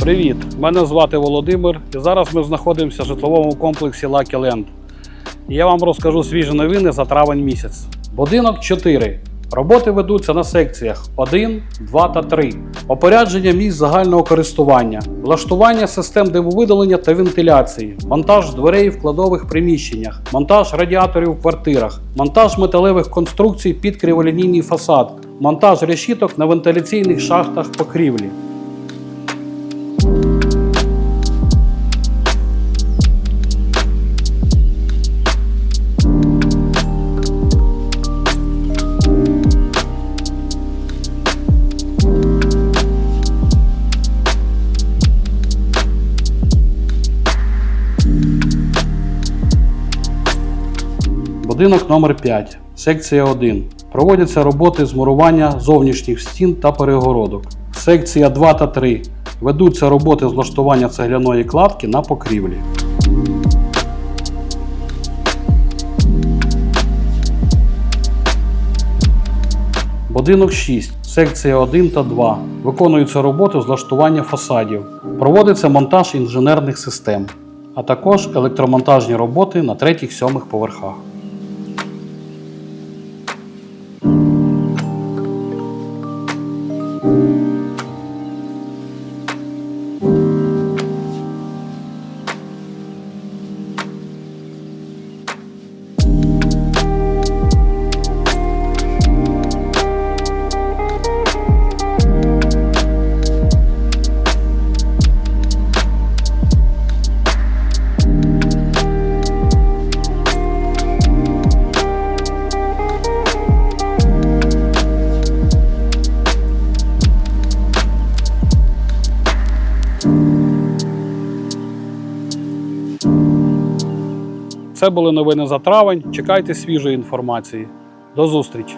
Привіт! Мене звати Володимир, і зараз ми знаходимося в житловому комплексі Lucky Land. Я вам розкажу свіжі новини за травень місяць. Будинок 4. Роботи ведуться на секціях 1, 2 та 3. Опорядження місць загального користування, влаштування систем димовидалення та вентиляції, монтаж дверей в кладових приміщеннях, монтаж радіаторів в квартирах, монтаж металевих конструкцій під криволінійний фасад, монтаж решіток на вентиляційних шахтах покрівлі. Будинок номер 5 секція 1. Проводяться роботи з мурування зовнішніх стін та перегородок. Секція 2 та 3. Ведуться роботи з влаштування цегляної кладки на покрівлі. Будинок 6, секція 1 та 2. Виконуються роботи з влаштування фасадів. Проводиться монтаж інженерних систем, а також електромонтажні роботи на третіх-сьомих поверхах. Це були новини за травень. Чекайте свіжої інформації. До зустрічі!